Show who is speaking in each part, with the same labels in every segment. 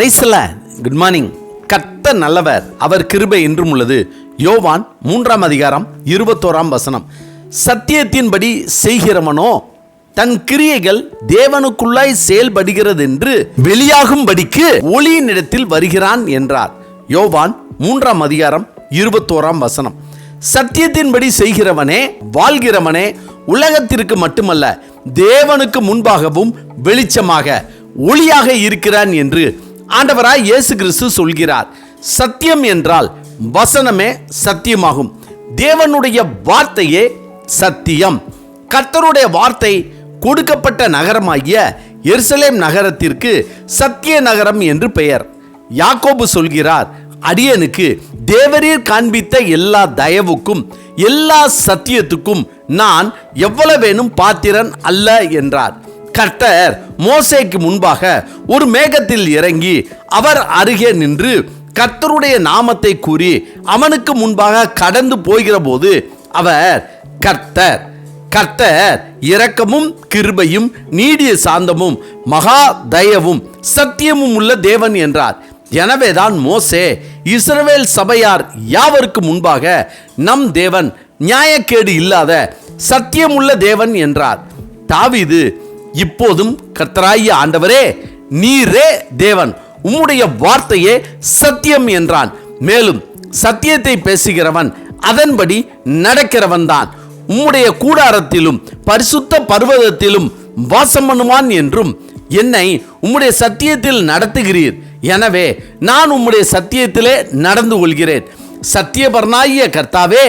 Speaker 1: பிரைஸ்ல good morning கத்த நல்லவர். அவர் கிருபை என்றும் உள்ளது. யோவான் மூன்றாம் அதிகாரம் இருபத்தோராம் வசனம். சத்தியத்தின்படி செய்கிறவனோ தன் கிரியைகள் தேவனுக்குள்ளாய் செயல்படுகிறது என்று வெளியாகும்படிக்கு ஒளியினிடத்தில் வருகிறான் என்றார். யோவான் மூன்றாம் அதிகாரம் இருபத்தோராம் வசனம். சத்தியத்தின்படி செய்கிறவனே வாழ்கிறவனே உலகத்திற்கு மட்டுமல்ல தேவனுக்கு முன்பாகவும் வெளிச்சமாக ஒளியாக இருக்கிறான் என்று ஆண்டவராய் இயேசு கிறிஸ்து சொல்கிறார் சத்தியம் என்றால் வசனமே சத்தியமாகும். தேவனுடைய வார்த்தையே சத்தியம். கர்த்தருடைய வார்த்தை கொடுக்கப்பட்ட நகரமாகிய எருசலேம் நகரத்திற்கு சத்திய நகரம் என்று பெயர். யாக்கோபு சொல்கிறார் அடியனுக்கு தேவரீர் காண்பித்த எல்லா தயவுக்கும் எல்லா சத்தியத்துக்கும் நான் எவ்வளவேனும் பாத்திரன் அல்ல என்றார். கர்த்தர் மோசேக்கு முன்பாக ஒரு மேகத்தில் இறங்கி அவர் அருகே நின்று கர்த்தருடைய நாமத்தை கூறி அவனுக்கு முன்பாக கடந்து போகிற போது அவர் கர்த்தர் கர்த்தர் இரக்கமும் கிருபையும் நீடிய சாந்தமும் மகா தயவும் சத்தியமும் உள்ள தேவன் என்றார். எனவேதான் மோசே இஸ்ரவேல் சபையார் யாவருக்கு முன்பாக நம் தேவன் நியாயக்கேடு இல்லாத சத்தியமுள்ள தேவன் என்றார். தாவிது இப்போதும் கர்த்தராய ஆண்டவரே நீரே தேவன். உம்முடைய வார்த்தையே சத்தியம் என்றான். மேலும் சத்தியத்தை பேசுகிறவன் அதன்படி நடக்கிறவன் தான். உம்முடைய கூடாரத்திலும் பரிசுத்த பர்வதத்திலும் வாசம் பண்ணுவான் என்றும் என்னை உம்முடைய சத்தியத்தில் நடத்துகிறீர். எனவே நான் உம்முடைய சத்தியத்திலே நடந்து கொள்கிறேன். சத்தியபரனாகிய கர்த்தாவே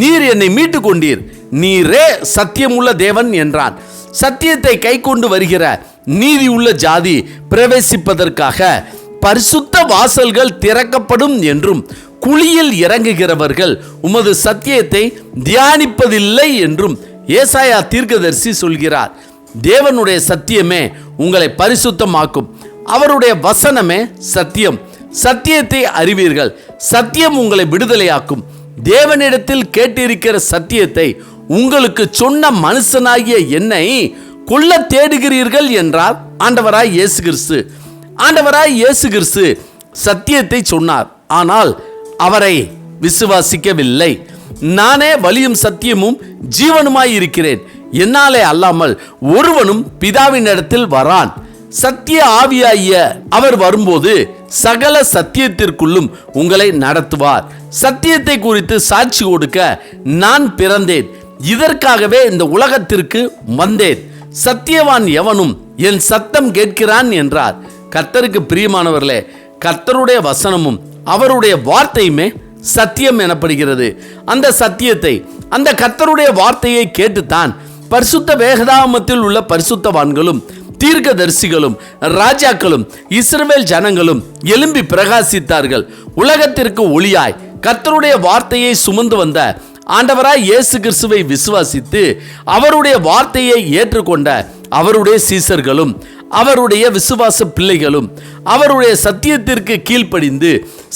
Speaker 1: நீர் என்னை மீட்டு கொண்டீர் நீரே சத்தியமுள்ள தேவன் என்றான். சத்தியத்தை கை கொண்டு வருகிற நீதி உள்ள ஜாதி பிரவேசிப்பதற்காக பரிசுத்த வாசல்கள் திறக்கப்படும் என்றும் குழியில் இறங்குகிறவர்கள் உமது சத்தியத்தை தியானிப்பதில்லை என்றும் ஏசாயா தீர்க்கதரிசி சொல்கிறார். தேவனுடைய சத்தியமே உங்களை பரிசுத்தமாக்கும். அவருடைய வசனமே சத்தியம். சத்தியத்தை அறிவீர்கள். சத்தியம் உங்களை விடுதலையாக்கும். தேவனிடத்தில் கேட்டிருக்கிற சத்தியத்தை உங்களுக்கு சொன்ன மனுஷனாகிய என்னை கொல்ல தேடுகிறீர்கள் என்றார் ஆண்டவராய் இயேசு கிறிஸ்து. ஆண்டவராய் இயேசு கிறிஸ்து சத்தியத்தை சொன்னார். ஆனால் அவரை விசுவாசிக்கவில்லை. நானே வலியும் சத்தியமும் ஜீவனுமாய் இருக்கிறேன். என்னாலே அல்லாமல் ஒருவனும் பிதாவின் இடத்தில் வரான். சத்திய ஆவியாகிய அவர் வரும்போது சகல சத்தியத்திற்குள்ளும் உங்களை நடத்துவார். சத்தியத்தை குறித்து சாட்சி கொடுக்க நான் பிறந்தேன். இதற்காகவே இந்த உலகத்திற்கு வந்தேன். சத்தியவான் எவனும் என் சத்தம் கேட்கிறான் என்றார். கர்த்தருக்கு பிரியமானவர்களே கர்த்தருடைய வசனமும் அவருடைய வார்த்தையுமே சத்தியம் எனப்படுகிறது. அந்த சத்தியத்தை அந்த கர்த்தருடைய வார்த்தையை கேட்டுத்தான் பரிசுத்த வேகதாமத்தில் உள்ள பரிசுத்தவான்களும் தீர்க்கதரிசிகளும் ராஜாக்களும் இஸ்ரவேல் ஜனங்களும் எழும்பி பிரகாசித்தார்கள். உலகத்திற்கு ஒளியாய் கர்த்தருடைய வார்த்தையை சுமந்து வந்த ஆண்டவராய் இயேசு கிறிஸ்துவை விசுவாசித்து அவருடைய வார்த்தையை ஏற்றுக்கொண்ட அவருடைய சீசர்களும் அவருடைய விசுவாச பிள்ளைகளும் அவருடைய சத்தியத்திற்கு கீழ்ப்படிந்து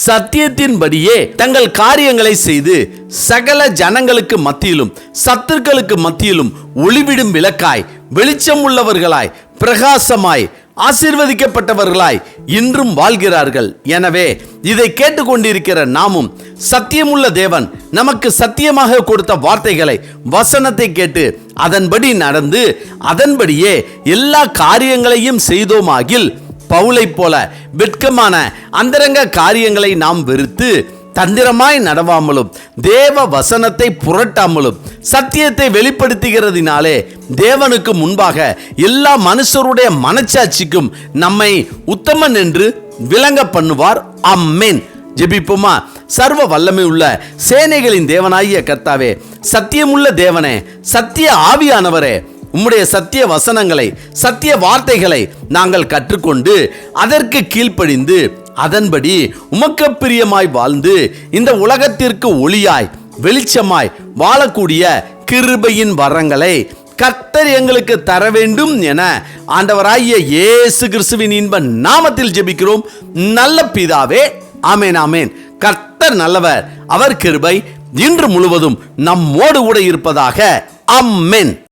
Speaker 1: சத்தியத்தின்படியே தங்கள் காரியங்களை செய்து சகல ஜனங்களுக்கு மத்தியிலும் சத்துருக்களுக்கு மத்தியிலும் ஒளிவிடும் விளக்காய் வெளிச்சம் உள்ளவர்களாய் பிரகாசமாய் ஆசீர்வதிக்கப்பட்டவர்களாய் இன்றும் வாழ்கிறார்கள். எனவே இதை கேட்டுக்கொண்டிருக்கிற நாமும் சத்தியமுள்ள தேவன் நமக்கு சத்தியமாக கொடுத்த வார்த்தைகளை வசனத்தை கேட்டு அதன்படி நடந்து அதன்படியே எல்லா காரியங்களையும் செய்தோமாகில் பவுலை போல வெட்கமான அந்தரங்க காரியங்களை நாம் வெறுத்து தந்திரமாய் நடவாமலும் தேவ வசனத்தை புரட்டாமலும் சத்தியத்தை வெளிப்படுத்துகிறதினாலே தேவனுக்கு முன்பாக எல்லா மனுஷருடைய மனச்சாட்சிக்கும் நம்மை உத்தமன் என்று விளங்க பண்ணுவார். அம்மேன் ஜெபிப்போமா? சர்வ வல்லமை உள்ள சேனைகளின் தேவனாகிய கர்த்தாவே சத்தியமுள்ள தேவனே சத்திய ஆவியானவரே உம்முடைய சத்திய வசனங்களை சத்திய வார்த்தைகளை நாங்கள் கற்றுக்கொண்டு அதற்கு கீழ்ப்படிந்து அதன்படி உமக்கு பிரியமாய் வாழ்ந்து இந்த உலகத்திற்கு ஒளியாய் வெளிச்சமாய் வாழக்கூடிய கிருபையின் வரங்களை கர்த்தர் எங்களுக்கு தர வேண்டும் என ஆண்டவராகிய இயேசு கிறிஸ்துவின் இன்ப நாமத்தில் ஜெபிக்கிறோம். நல்ல பிதாவே ஆமேன் ஆமேன். கர்த்தர் நல்லவர் அவர் கிருபை இன்று முழுவதும் நம்மோடு கூட இருப்பதாக அம்மேன்